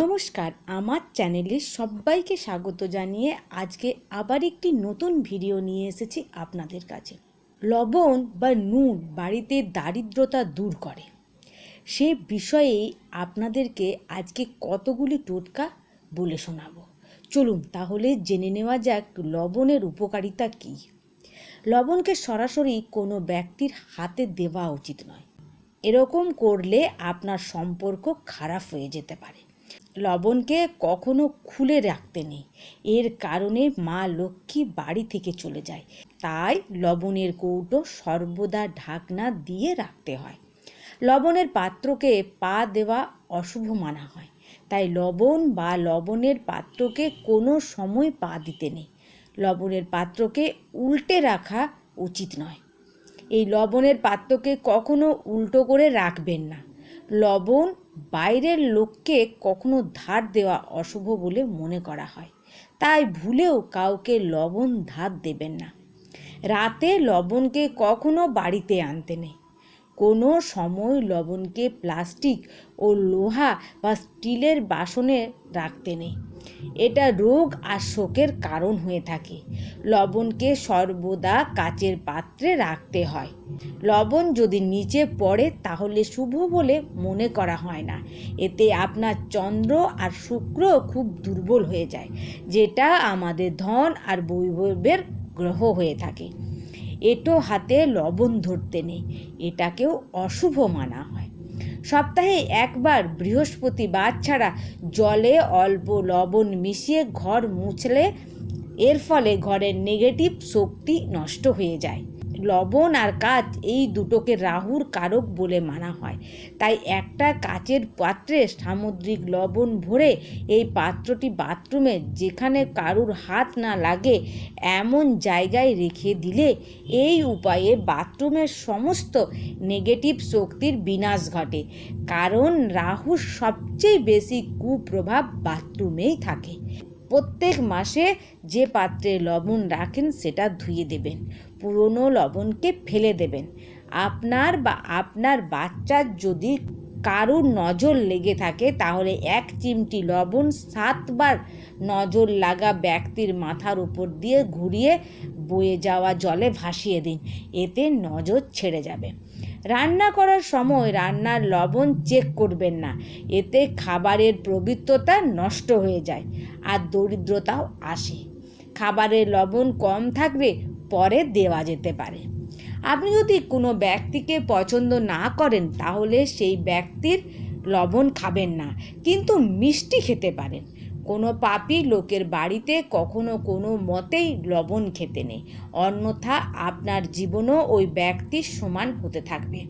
নমস্কার, আমার চ্যানেলে সবাইকে স্বাগত জানিয়ে আজকে আবার একটি নতুন ভিডিও নিয়ে এসেছি আপনাদের কাছে। লবণ বা নুন বাড়িতে দারিদ্রতা দূর করে। সে বিষয়ে আপনাদেরকে আজকে কতগুলি টোটকা বলে শোনাবো। চলুন তাহলে জেনে নেওয়া যাক লবণের উপকারিতা কী। লবণকে সরাসরি কোনো ব্যক্তির হাতে দেওয়া উচিত নয়। এরকম করলে আপনার সম্পর্ক খারাপ হয়ে যেতে পারে। লবণকে কখনো খুলে রাখতে নেই। এর কারণে মা লক্ষ্মী বাড়ি থেকে চলে যায়। তাই লবণের কৌটো সর্বদা ঢাকনা দিয়ে রাখতে হয়। লবণের পাত্রকে পা দেওয়া অশুভ মানা হয়। তাই লবণ বা লবণের পাত্রকে কোনো সময় পা দিতে নেই। লবণের পাত্রকে উল্টে রাখা উচিত নয়। এই লবণের পাত্রকে কখনো উল্টো করে রাখবেন না। লবণ বাইরের লোককে কখনো ধার দেওয়া অশুভ বলে মনে করা হয়। তাই ভুলেও কাউকে লবণ ধার দেবেন না। রাতে লবণকে কখনো বাড়িতে আনতে নেই। কোনো সময় লবণকে প্লাস্টিক ও লোহা বা স্টিলের বাসনে রাখতে নেই। এটা রোগ আর শোকের কারণ হয়ে থাকে। লবণকে সর্বদা কাচের পাত্রে রাখতে হয়। লবণ যদি নিচে পড়ে তাহলে শুভ বলে মনে করা হয় না। এতে আপনার চন্দ্র আর শুক্র খুব দুর্বল হয়ে যায়, যেটা আমাদের ধন আর বৈভবের গ্রহ হয়ে থাকে। এটো হাতে লবণ ধরতে নেই। এটাকেও অশুভ মানা হয়। সপ্তাহে একবার বৃহস্পতিবার ছাড়া জলে অল্প লবণ মিশিয়ে ঘর মুছলে এর ফলে ঘরের নেগেটিভ শক্তি নষ্ট হয়ে যায়। লবণ আর কাচ, এই দুটোকে রাহুর কারক বলে মানা হয়। তাই একটা কাচের পাত্রে সামুদ্রিক লবণ ভরে এই পাত্রটি বাথরুমে, যেখানে কারুর হাত না লাগে, এমন জায়গায় রেখে দিলে এই উপায়ে বাথরুমের সমস্ত নেগেটিভ শক্তির বিনাশ ঘটে। কারণ রাহুর সবচেয়ে বেশি কুপ্রভাব বাথরুমেই থাকে। প্রত্যেক মাসে যে পাত্রে লবণ রাখেন, সেটা ধুয়ে দেবেন। পুরনো লবণকে ফেলে দেবেন। আপনার বা আপনার বাচ্চার যদি কারুর নজর লেগে থাকে, তাহলে এক চিমটি লবণ সাতবার নজর লাগা ব্যক্তির মাথার উপর দিয়ে ঘুরিয়ে বয়ে যাওয়া জলে ভাসিয়ে দিন। এতে নজর ছেড়ে যাবে। রান্না করার সময় রান্নার লবণ চেক করবেন না। এতে খাবারের পবিত্রতা নষ্ট হয়ে যায় আর দরিদ্রতাও আসে। খাবারের লবণ কম থাকলে পরে দেওয়া যেতে পারে। আপনি যদি কোনো ব্যক্তিকে পছন্দ না করেন, তাহলে সেই ব্যক্তির লবণ খাবেন না, কিন্তু মিষ্টি খেতে পারেন। কোনো পাপি লোকের বাড়িতে কখনো কোনো মতেই লবণ খেতে নেই। অন্যথা আপনার জীবনও ওই ব্যক্তির সমান হতে থাকবে।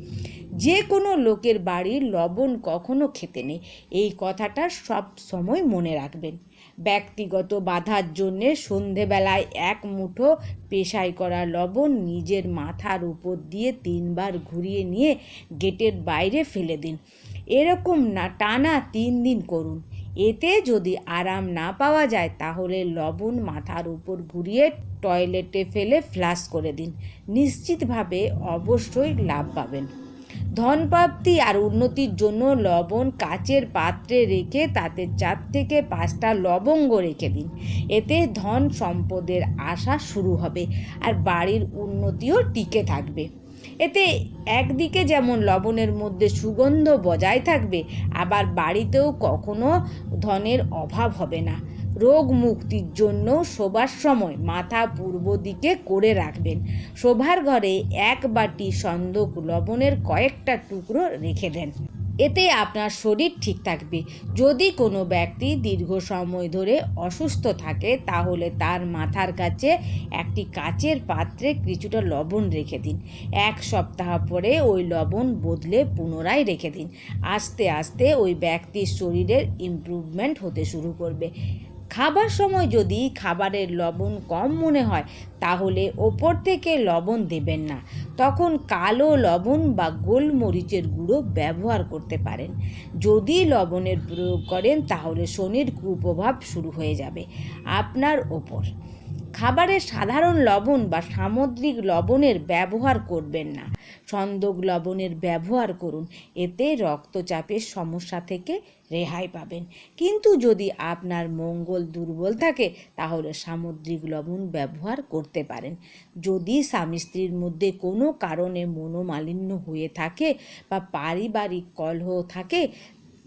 যে কোনো লোকের বাড়ির লবণ কখনো খেতে নেই। এই কথাটা সব সময় মনে রাখবেন। ব্যক্তিগত বাধার জন্যে সন্ধেবেলায় এক মুঠো পেশাই করা লবণ নিজের মাথার উপর দিয়ে তিনবার ঘুরিয়ে নিয়ে গেটের বাইরে ফেলে দিন। এরকম না, টানা তিন দিন করুন। এতে যদি আরাম না পাওয়া যায়, তাহলে লবণ মাথার উপর ঘুরিয়ে টয়লেটে ফেলে ফ্লাশ করে দিন। নিশ্চিতভাবে অবশ্যই লাভ পাবেন। ধনপ্রাপ্তি আর উন্নতির জন্য লবণ কাচের পাত্রে রেখে তাতে চার থেকে পাঁচটা লবঙ্গ রেখে দিন। এতে ধন সম্পদের আশা শুরু হবে আর বাড়ির উন্নতিও টিকে থাকবে। এতে একদিকে যেমন লবণের মধ্যে সুগন্ধ বজায় থাকবে, আবার বাড়িতেও কখনো ধনের অভাব হবে না। রোগ মুক্তির জন্য শোবার সময় মাথা পূর্ব দিকে করে রাখবেন। শোভার ঘরে এক বাটি সন্দক লবণের কয়েকটা টুকরো রেখে দেন। এতে আপনার শরীর ঠিক থাকবে। যদি কোনো ব্যক্তি দীর্ঘ সময় ধরে অসুস্থ থাকে, তাহলে তার মাথার কাছে একটি কাচের পাত্রে কিছুটা লবণ রেখে দিন। এক সপ্তাহ পরে ওই লবণ বদলে পুনরায় রেখে দিন। আস্তে আস্তে ওই ব্যক্তির শরীরের ইমপ্রুভমেন্ট হতে শুরু করবে। খাবার সময় যদি খাবারের লবণ কম মনে হয়, তাহলে ওপর থেকে লবণ দেবেন না। তখন কালো লবণ বা গোলমরিচের গুঁড়ো ব্যবহার করতে পারেন। যদি লবণের প্রয়োগ করেন, তাহলে শনির কুপ্রভাব শুরু হয়ে যাবে আপনার ওপর। খাবারে সাধারণ লবণ বা সামুদ্রিক লবণের ব্যবহার করবেন না। সন্দক লবণের ব্যবহার করুন, এতে রক্তচাপের সমস্যা থেকে রেহাই পাবেন। কিন্তু যদি আপনার মঙ্গল দুর্বল থাকে, তাহলে সামুদ্রিক লবণ ব্যবহার করতে পারেন। যদি স্বামী স্ত্রীর মধ্যে কোনো কারণে মনোমালিন্য হয়ে থাকে বা পারিবারিক কলহ থাকে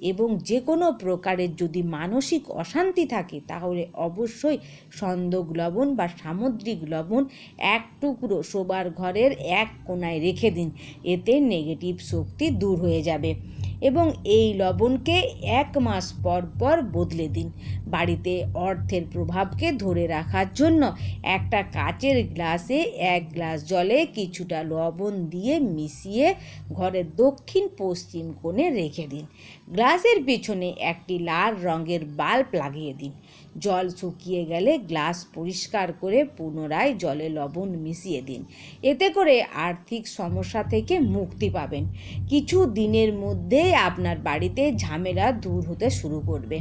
এবং যে কোনো প্রকারের যদি মানসিক অশান্তি থাকে, তাহলে অবশ্যই সন্দক লবণ বা সামুদ্রিক লবণ এক টুকরো শোবার ঘরের এক কোনায় রেখে দিন। এতে নেগেটিভ শক্তি দূর হয়ে যাবে। এবং এই লবণকে এক মাস পর পর বদলে দিন। বাড়িতে অর্থের প্রভাবকে ধরে রাখার জন্য একটা কাচের গ্লাসে এক গ্লাস জলে কিছুটা লবণ দিয়ে মিশিয়ে ঘরের দক্ষিণ পশ্চিম কোণে রেখে দিন। গ্লাসের পেছনে একটি লাল রঙের বাল্ব লাগিয়ে দিন। জল শুকিয়ে গেলে গ্লাস পরিষ্কার করে পুনরায় জলে লবণ মিশিয়ে দিন। এতে করে আর্থিক সমস্যা থেকে মুক্তি পাবেন। কিছু দিনের মধ্যেই আপনার বাড়িতে ঝামেলা দূর হতে শুরু করবে।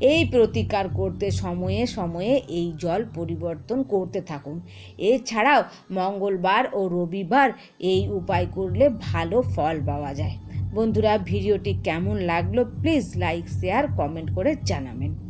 এই প্রতিকার করতে সময়ে সময়ে এই জল পরিবর্তন করতে থাকুন। এছাড়াও মঙ্গলবার ও রবিবার এই উপায় করলে ভালো ফল পাওয়া যায়। বন্ধুরা, ভিডিওটি কেমন লাগল? প্লিজ লাইক, শেয়ার, কমেন্ট করে জানাবেন।